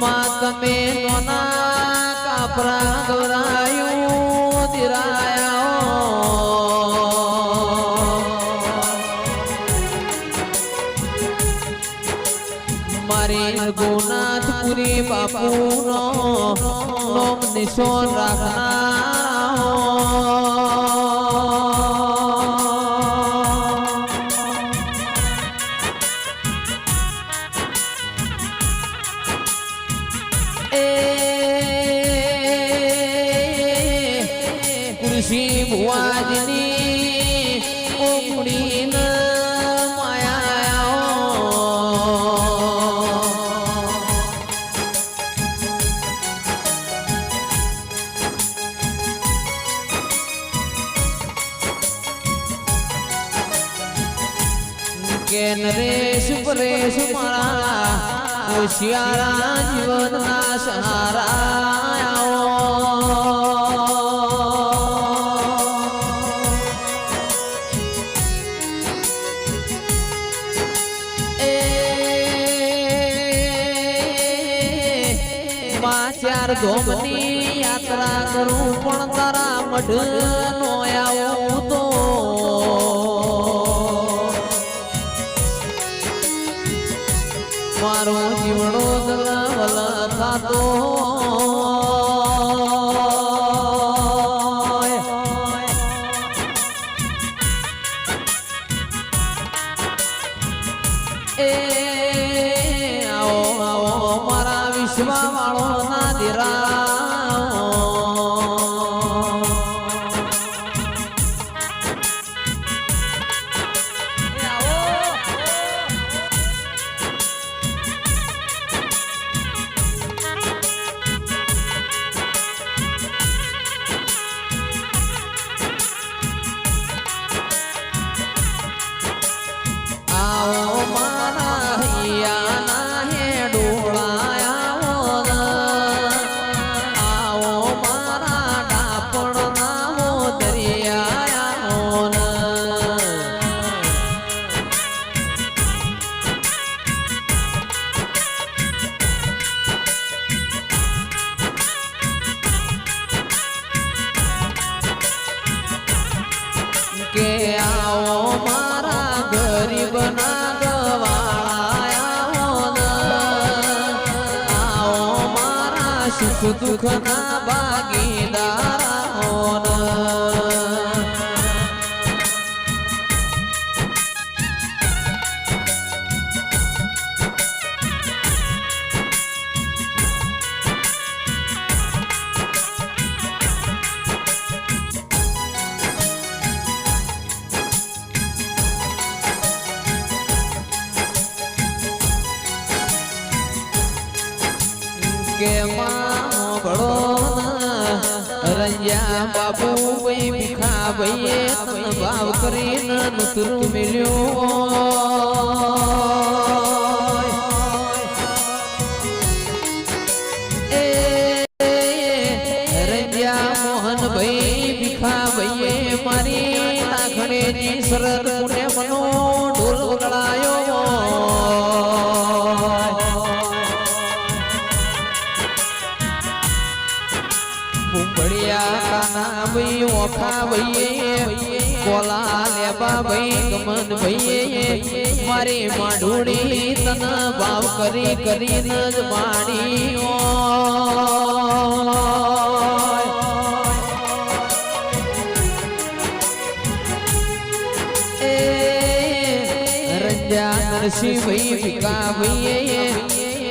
તમે નોના કાપરા ગવરાયું દિરાયા મારી ગુનાથપુરી બાપુનો નોમ નિશોન રાખનાર એ કૃષિ ભુવાજની ઓગણીન માયા કે નરેશ પરેશ મારા હોશિયારા જીવનના સહારા ચાર ધોમની યાત્રા કરું પણ તારા મઢ નો આવું તો મારા વાળો ના દીરા મારા ગરીબ ના ગવાળા આવો મારા સુખ દુઃખ ના ભાગીદાર કે માળો રંજા બાપુ ભાઈ ભીખા ભાઈએ ભાવ કરીને નુતરું મિલ્યો ભીખા ભાઈએ મારી લાખણીની શરત ઓખા ભાઈએ કોલા લેબા ભાઈ ગમન રંજા નરસિંહ ભાઈ ભીકા ભાઈએ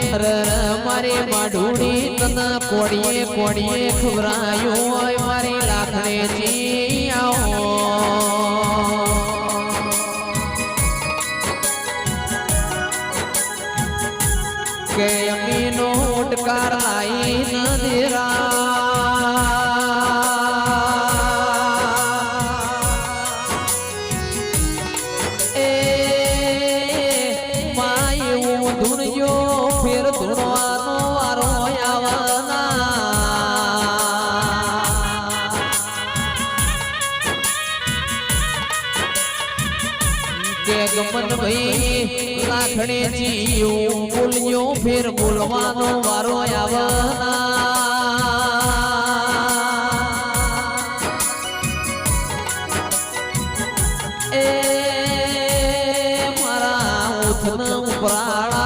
મારે માઢુડી તન કોડીએ કોડીએ ખવરાયો હોય મારી લાખણે જી આવો. કે અમીનો ઉટકાર ગમન ભાઈ લાખણે જીવ બોલ્યો ફેર બોલવાનો વારો આવના એ મારા ઉઠન ઉપરાળા